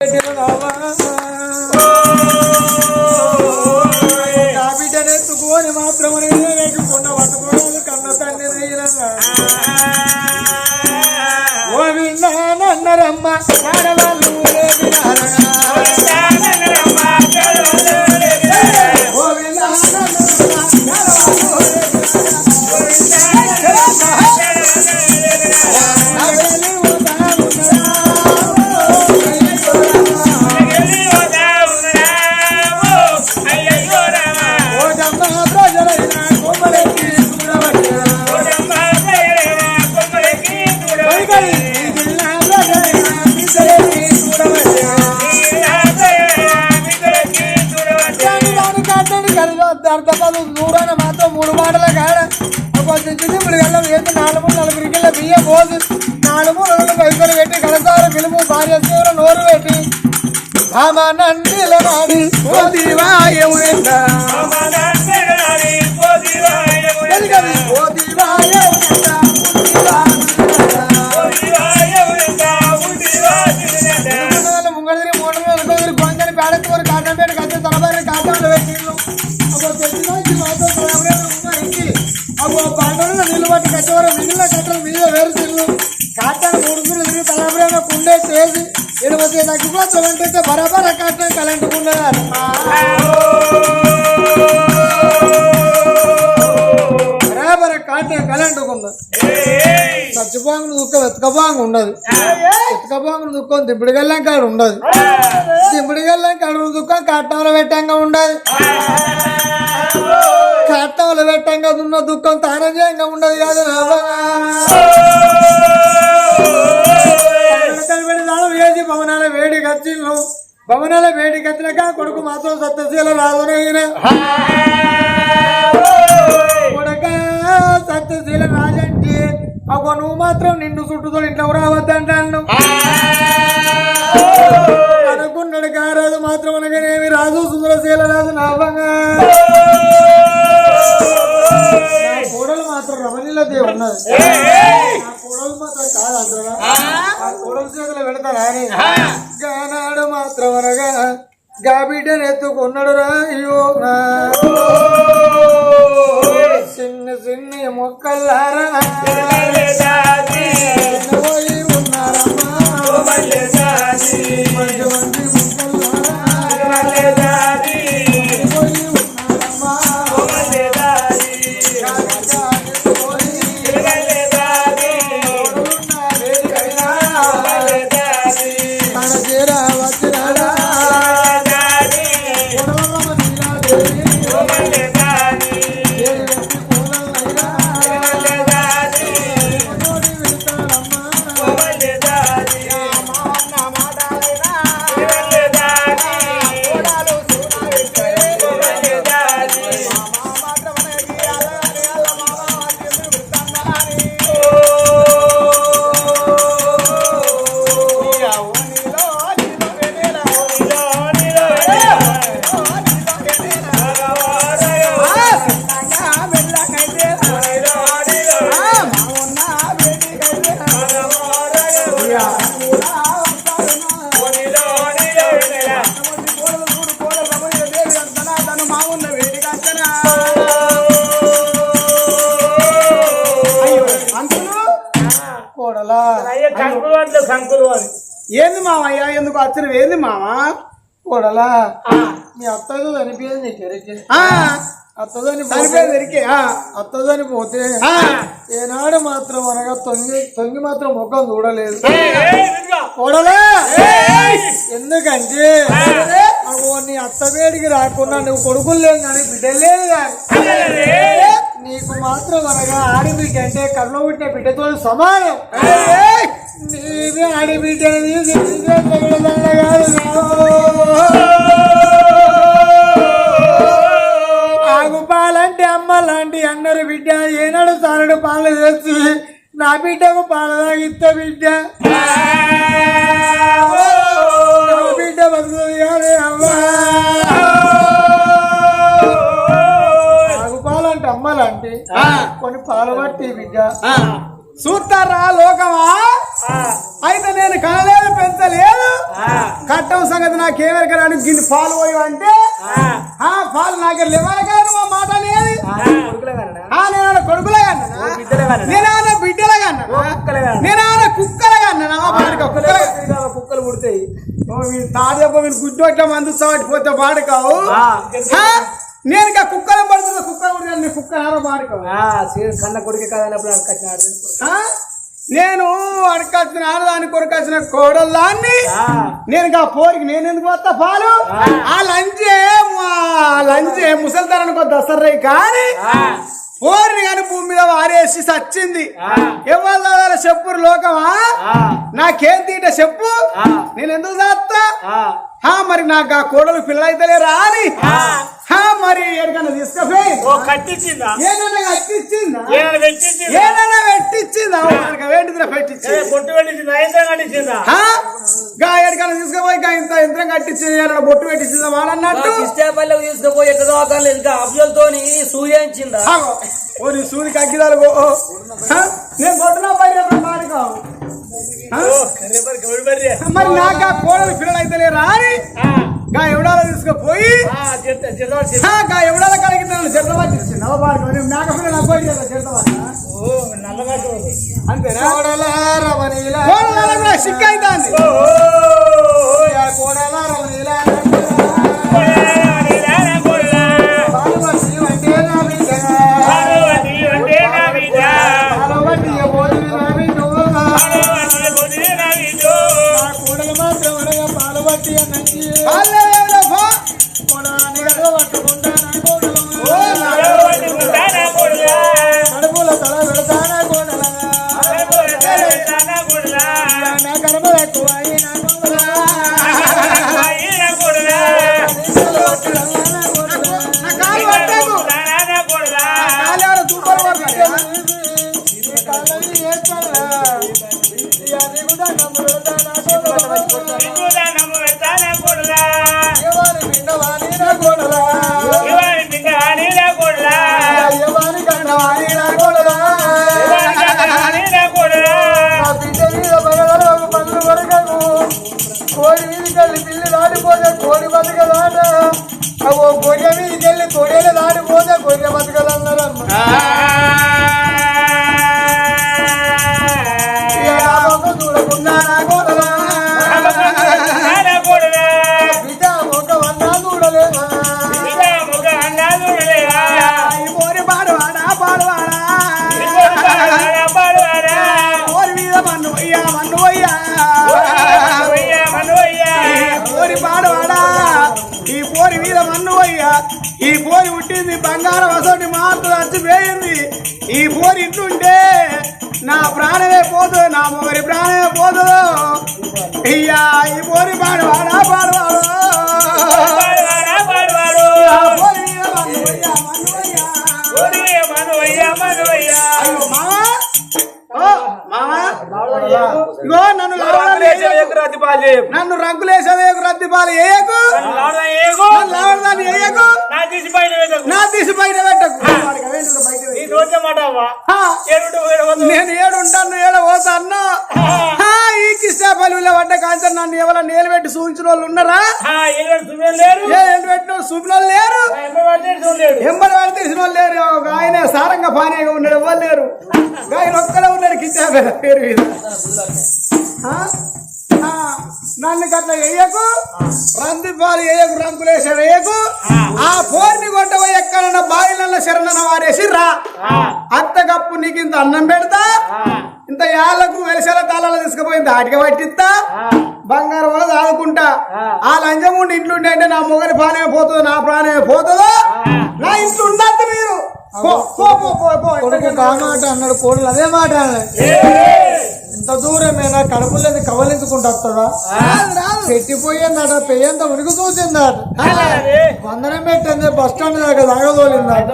నా మాత్రం లేకుండా పట్టుకోవాలి కన్న తండ్రి ఓ విన్నానన్నరమ్మ కాటని కలిసి మాత్రం మూడు మాటల కాడ కొంచెం చిన్న గల్లం ఏంటి నాలుగు నలుగురికి వెళ్ళి బియ్యం పోసి నాలుగు రెండు పైసలు పెట్టి కలసారు పిలుపు భార్య సూర నోరు పెట్టి ఆమ నందిల ముంగళగిరి మూడు రోజులు కొద్దిరి పేడకూరు అబ్బో తెచ్చినాకి మాతో తలబడే ఉన్నారికి అబ్బో పంటలు నిలబట్టి కట్టేవారు మిగిలిన కట్టలు మీద వేరుసిల్లు కాటాను మూడు రోజులు తిరిగి తలబడే కుండే చేసి ఎనిమిది తగ్గిపోతాం అంటే బరాబర్ కట్టడం కలంటుకున్నారు బరాబర కాటం కలంటుకున్నారు చచ్చిపోంగులు దుఃఖం ఎత్తుకపోంగు ఉండదు ఎత్తుకపోంగులు దుఃఖం దింపుడు గల్లం కాడు ఉండదు దింపుడు కడుపు దుఃఖం కట్టంలో పెట్టంగా ఉండదు. కట్టంలో పెట్టంగా ఉన్న దుఃఖం తానం ఉండదు కాదు వేసి భవనాల వేడి కచ్చిళ్ళు భవనాల వేడి కచ్చినాక కొడుకు మాత్రం సత్యశీల రాజునైనా కొడక సత్యశీల రాజంటే ఒక నువ్వు మాత్రం నిన్ను చుట్టుతో ఇంట్లో రావద్దంటాను అనుకున్నాడు మాత్రం అనగానేమి రాజు సుందరశీల రాజు నావంగా నా కోడలు మాత్రం రమణీలదే ఉన్నది. నా కోడలు మాత్రం కాదు అందరూ ఆ? కోడలు చేతులు పెడతారా అని గానాడు మాత్రం అనగా గా బిడ్డను ఎత్తుకున్నాడు రా అయ్యో. చిన్న చిన్న మొక్కలారా అని ఏంది మామయ్య ఎందుకు అచ్చరు ఏంది మామ కోడలా మీ అత్తతో చనిపోయేది నీకు ఎరికే అత్తతో చనిపోయేది ఎరికే అత్త చనిపోతే ఏనాడు మాత్రం అనగా తొంగి తొంగి మాత్రం ముఖం చూడలేదు. కోడలా ఎందుకంటే నీ అత్త వేడికి రాకుండా నువ్వు కొడుకులు లేదు కానీ బిడ్డలు లేదు కానీ. నీకు మాత్రం అనగా ఆడిబిడ్డ అంటే కళ్ళ పుట్టిన బిడ్డతో సమానం. నీవే ఆడిబిడ్డ ఆగు పాలంటే అమ్మ లాంటి అన్నరు బిడ్డ ఏనాడు సారడు పాలు తెచ్చి నా బిడ్డకు పాలు తాగిత్త బిడ్డ. బిడ్డ అమ్మా. అమ్మలాంటి కొన్ని పాలు పట్టి బిడ్డ చూస్తారా లోకమా? అయితే నేను కనలేదు పెంచలేదు. కట్టం సంగతి నాకేమెరకరాని గిన్ని పాలు పోయి అంటే ఆ. పాలు నాకు లేవరకాదు మా మాట అనేది. ఆ. నేను కొడుకులే కన్నా కుక్కలగా అన్నా బాడక కుక్కలగా కుక్కలు పుడతాయి. వీళ్ళు గుడ్డు అట్లా మందు పోతే బాడకావు నేను ఇంకా కుక్కలు పడుతున్నా పడుతుంది నీ కుక్క నారో బాడకావు ఆ, సీన్ కన్న కొడుకు కాదన్నప్పుడు అడకొచ్చినాడు ఆ? నేను అడకాల్సిన ఆడదాని కొరకాల్సిన కోడల్లాన్ని ఆ, నేను ఇంకా పోరికి నేను ఎందుకు వస్తా పాలు? ఆ. లంచే లంచే ముసలితనానికి కొద్ది దసరై కానీ పోరిని కానీ భూమి మీద వారేసి సచ్చింది. ఎవరు చెప్పురు లోకమా? నాకేం తీట చెప్పు. నేను ఎందుకు చేస్తా హా మరి నాకు ఆ కోడలు పిల్ల అయితే రాని? హా. మరి ఎక్కడికన్నా తీసుకుపోయి ఓ కట్టించిందా ఏదన్నా కట్టించిందా ఏదన్నా పెట్టించిందా వేంటిదిరా పెట్టించిందా? గా ఎక్కడికన్నా తీసుకుపోయి గా ఇంత యంత్రం కట్టించింది ఏదన్నా బొట్టు పెట్టించిందా వాడన్నట్టు కిష్టపల్లికి తీసుకుపోయి ఎట్లా దోకాలి ఇంకా అబ్జల్తోని సూయించిందా. ఓ నీ ఓ. హా? నేను కొట్టినా గౌడిబరి. మరి నాకు ఆ కోడలు పిల్లలు అయితే రాని? ఆ, గా ఎవడాలో తీసుకుపోయి. గా ఎవడాల కడిగి నన్ను చెడ్డవాటి ఇచ్చింది నవబాడుకో నేను మేక పిల్లలు అబ్బాయి కదా చెడ్డవాట ఓ, నల్లగా చూడు. అంతేనా? సిక్ అవుతుంది పోతే దాటిపోతే కోడి బతకదాట ఓ గొర్రె మీదకి వెళ్ళి తొడేలు దాటిపోతే గొర్రె బతకదన్నారమ్మ పోదు నా మొగరి ప్రాణమే పోదు. అయ్యా ఈ పోరి పాడువాడా పాడువాడు పాడవాడా, పాడవాడు. వాళ్ళు ఉన్నారా? లేరు. ఎండు పెట్టిన. ఎంబడి వాళ్ళు తెలిసిన వాళ్ళు లేరు. ఒక ఆయన సారంగా పానీయంగా ఉన్నాడు ఎవ్వరు లేరు? ఆయన ఒక్కడే ఉన్నాడు కిస్తాపల్లి పేరు మీద. నన్ను గట్ల వేయకు. రంది పాలు వేయకు రంకులేసాడు వేయకు. ఆ. పోర్ని కొట్టవ ఎక్కడన్నా బాయిలన్న శరణన వారేసి రా. అత్తగప్పు నీకు ఇంత అన్నం పెడతా. ఇంత యాళ్ళకు వెలిసేల తాళాలు తీసుకుపోయి దాటికి పట్టిస్తా. బంగారం వల్ల దాదుకుంటా ఆ. లంచం ఉండి ఇంట్లో ఉంటే అంటే నా మొగలి ప్రాణమే పోతుందో నా ప్రాణమే పోతుందో? నా ఇంట్లో ఉండద్దు మీరు. పో. మాట అన్నాడు కోడలు అదే మాట ఇంత దూరమేనా? కడుపులేని కవలించుకుంటూ వస్తాడా? రాదు. పెట్టిపోయిందట పెయ్యంత ఉనికి చూసిందట. వందనం పెట్టింది బస్ స్టాండ్ దగ్గర తాగదోలిందట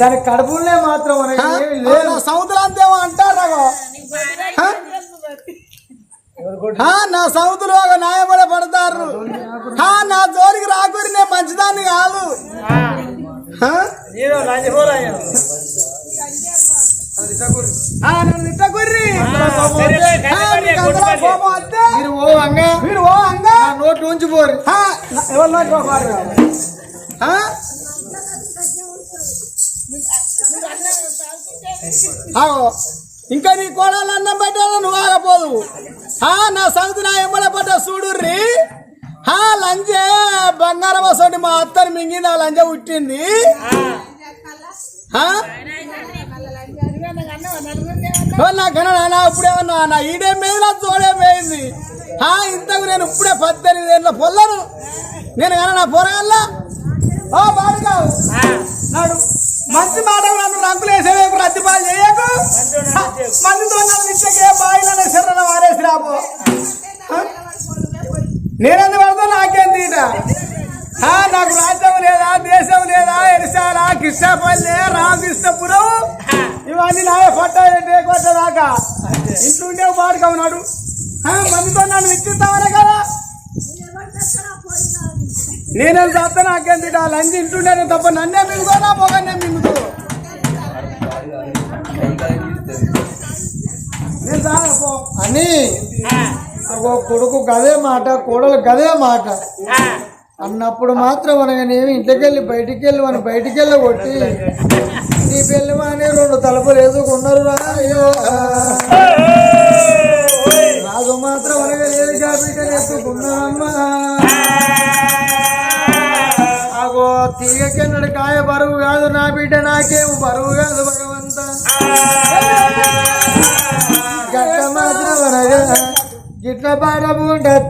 దాని కడుపులే మాత్రం అనేది ఆ? ఏమీ ఆ, లేదు నా సముద్రం అంతేమో అంటారు? నా సౌతులు ఒక న్యాయపడ పడతారు నా జోలికి రాకూరి నేను మంచిదాన్ని కాదు. మీరు ఓ అంగ. మీరు ఓ అంగా. నా నోటి ఉంచి పోరు. ఆ, నా- ఎవరు? ఆగో. ఇంకా నీ కోడలు అన్నం పెట్టాలో నువ్వు ఆగపోదు. నా సంగతి నా ఎంబడ పడ్డ చూడుర్రి ఆ లంజే బంగారం వసండి మా అత్తని మింగింది ఆ లంజ పుట్టింది. ఆ? ఓ, నా కన్నా నా ఇప్పుడేమన్నా నా ఈడే మీద తోడే పోయింది. ఆ ఇంతకు నేను ఇప్పుడే పద్దెనిమిది ఏళ్ళ పొల్లను. నేను కన్నా నా పొరగల్లా ఓ బాడుగావు నాడు మంచి మాట నన్ను రంకులు వేసేవేపు రద్దిపాలు చేయకు. మందితో నన్ను ఇచ్చకే బాయిలనే శరణ వారేసి రాబో నేనెందు పడతా నాకేం తీట నాకు రాజ్యం లేదా దేశం లేదా ఎరిసాల కృష్ణపల్లి రామకృష్ణపురం ఇవన్నీ నాయ పట్ట ఏంటి? కొట్ట దాకా? ఇంట్లో ఉండే పాడుగా ఉన్నాడు. ఆ, మందితో నన్ను ఇచ్చిస్తామనే కదా? నేనేం చేస్తా నాకేం తీట లంచి ఇంటుండేనే తప్ప నన్నే మింగుతా పొగనే మింగుతూ నేను అని ఓ కొడుకు గదే మాట కోడలు గదే మాట. అన్నప్పుడు మాత్రం అనగానేమి ఇంటికెళ్ళి బయటికి వెళ్ళి మన బయటికి వెళ్ళి కొట్టి నీ పెళ్ళి అని రెండు తలుపులు వేసుకున్నారు అయ్యో. రాజు మాత్రం అనగా లేదు కాబట్టి ఎత్తుకున్నారమ్మా అగో తీగకెన్నడు కాయ బరువు కాదు నా బిడ్డ నాకేం బరువు కాదు భగవంత. గట్ట మాత్రం అనగా గిట్ల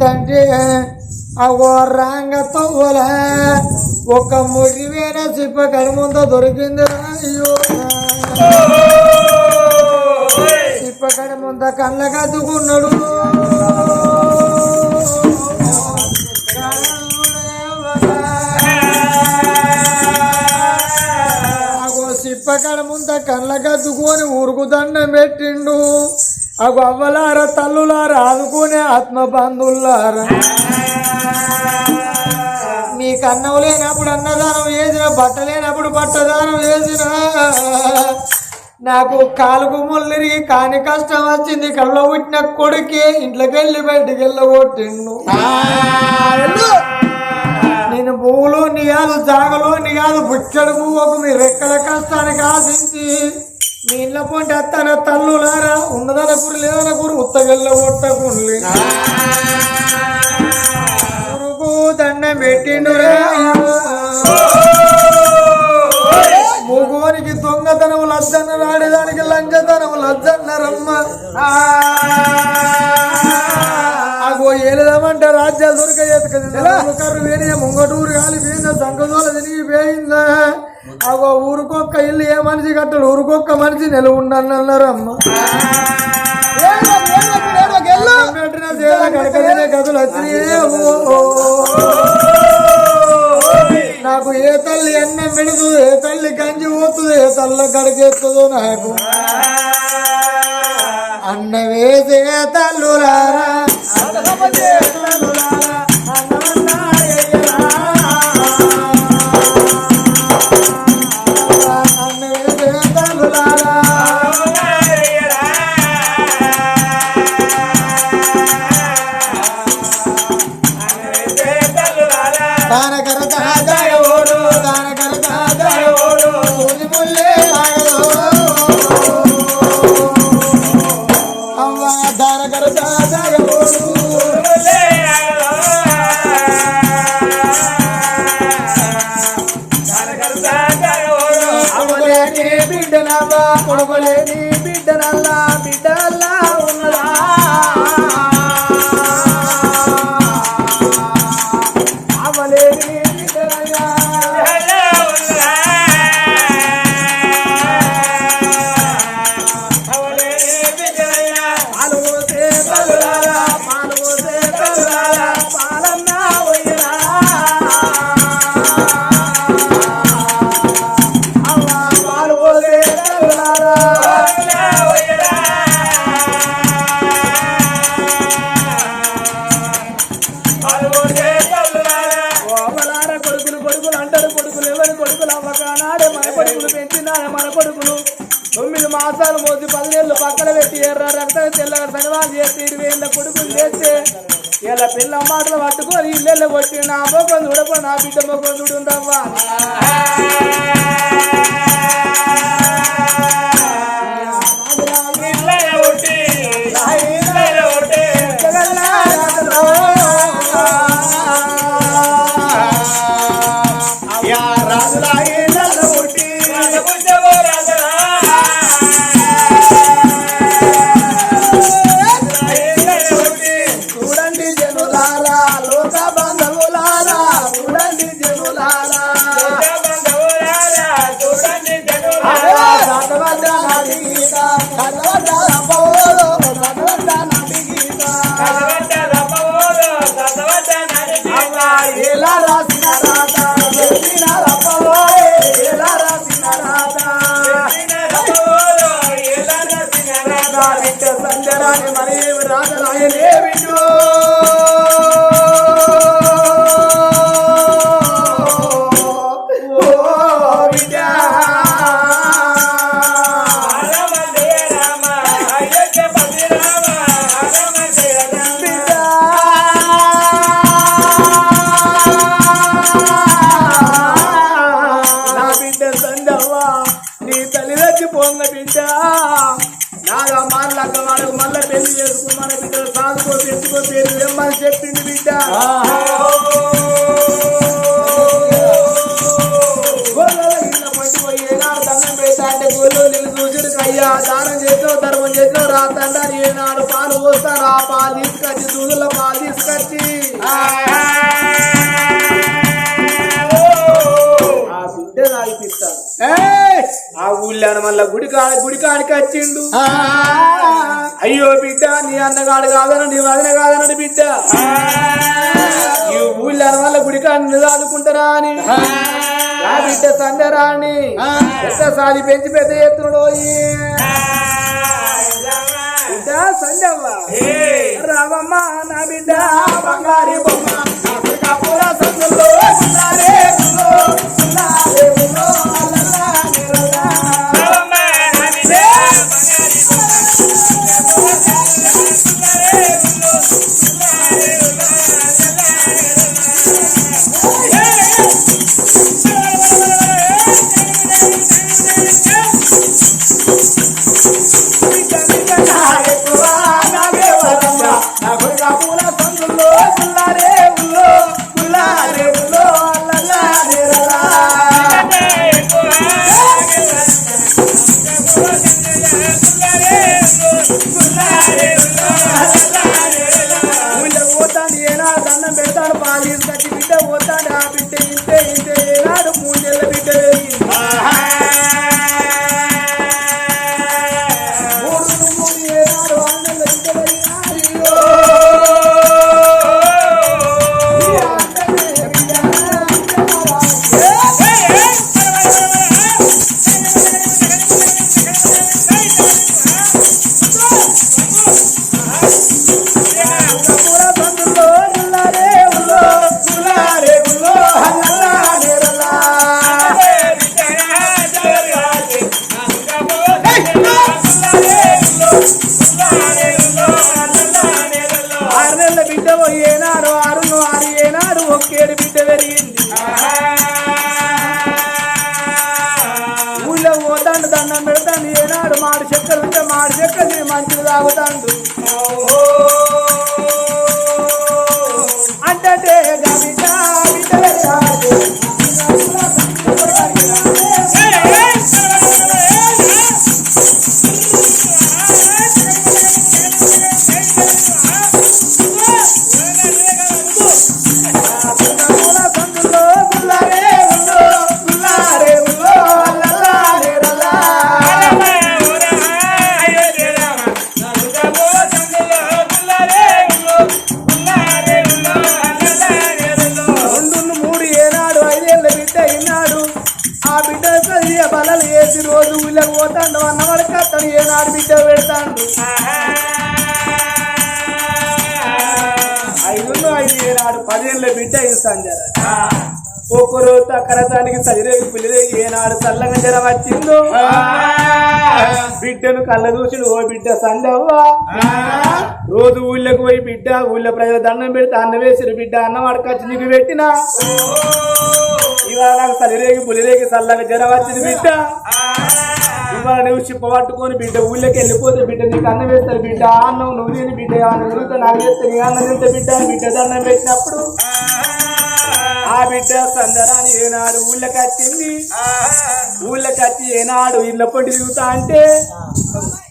తండ్రి అగో రాంగ తవ్వల ఒక మురివేన చిప్ప కనుముంద దొరికింది అయ్యో. చిప్ప కడుముంద కళ్ళ కదుకున్నాడు. అగో సిప్పకడ ముంద కళ్ళ కద్దుకొని ఊరుకు దండం పెట్టిండు. అగో అవ్వలార తల్లులార ఆదుకునే ఆత్మ బంధువులారా మీకు అన్నం లేనప్పుడు అన్నదానం చేసిన బట్ట లేనప్పుడు బట్టదానం చేసిన. నాకు కాలుకు ముల్లిరిగి కాని కష్టం వచ్చింది. కళ్ళ పుట్టిన కొడుకే ఇంట్లోకి వెళ్ళి బయటికి వెళ్ళగొట్టిండు నేను భూములు నీ కాదు జాగలో నీ కాదు బుచ్చడు పువ్వకు మీరు ఎక్కడ కష్టానికి ఆశించి మీ ఇంట్లో పొంటి అత్తన తల్లులారా? ఉన్నదన గురి లేదన గురి ఉత్తగల్ల కొట్టకుండి గురుకు దండం పెట్టిండురా. మూగోనికి దొంగతనం లజ్జన్న రాడేదానికి లంచతనం లజ్జన్నరమ్మ అగో ఏలదమంటే రాజ్యాలు దొరక కర్రు వేడిన ముంగటూరు గాలి పోయిందా సంకదోల తిరిగి పోయిందా అగో ఊరుకొక్క ఇల్లు ఏ మనిషి కట్టడు? ఊరుకొక్క మనిషి ఉండన్నారమ్మ పెట్టిన సేవ కడకదిన గదులు. నాకు ఏ తల్లి అన్నం పెడుతుంది? ఏ తల్లి గంజి పోతుంది? ఏ తల్ల కడిగేస్తుందో నాకు? అన్న వేసే తల్లులారా. అన్నమతే পড়বলেনি తెల్లవారు తెల్లవారు సగవాలు చేస్తే ఇరవై ఏళ్ళ కొడుకులు చేస్తే ఇలా పిల్ల మాటలు పట్టుకొని ఇల్లెళ్ళ కొట్టి నా మొక్కలు చూడపో నా బిడ్డ మొక్కలు చూడుందమ్మా Yeah, Rasta. రాజరాయనే విజో నాటి గోళ్ళు నిన్ను చూసుడు కయ్యా దానం చేసినావు ధర్మం చేసినావు రా తండ పాలు పోస్తాను ఆ పాలు తీసుకొచ్చి దూదుల పాలు తీసుకొచ్చి ఆ బిడ్డ తాగిపిస్తాను ఆ ఊళ్ళో మళ్ళా గుడి గుడి కాని వచ్చిండు అయ్యో బిడ్డ నీ అన్నగాడు కాదను నీ వదిన కాదనడు బిడ్డ. ఈ ఊళ్ళో వల్ల గుడి కాడిని అని. ఆ. బిడ్డ సందరా అని పెద్ద పెంచి పెద్ద ఎత్తుడో బిడ్డ సందవ్వ నా బిడ్డ బంగారి బొమ్మ. సందులో సంజార. తకరతానికి సరిరేగి పిల్లరేగి ఏనాడు చల్లగా జర వచ్చిందో? బిడ్డను కళ్ళ చూసిడు ఓ బిడ్డ సందవ్వా? రోజు ఊళ్ళకు పోయి బిడ్డ ఊళ్ళో ప్రజలు దండం పెడితే అన్న వేసిరు బిడ్డ అన్నం అడకచ్చి నీకు పెట్టినా? ఇవాళ నాకు సరిరేగి పులిరేగి చల్లగా జర వచ్చింది బిడ్డ. ఇవాళ నువ్వు చిప్ప పట్టుకొని బిడ్డ ఊళ్ళకి వెళ్ళిపోతే బిడ్డ నీకు అన్నం వేస్తారు బిడ్డ అన్నం నువ్వు తిని బిడ్డ అన్నం నాకు చేస్తే నీ అన్నం తింటే బిడ్డ బిడ్డ దండం పెట్టినప్పుడు? ఆ బిడ్డ సందరాని ఏనాడు ఊళ్ళకి వచ్చింది ఊళ్ళకి వచ్చి ఏనాడు ఇళ్ళ పొంటి తిరుగుతా అంటే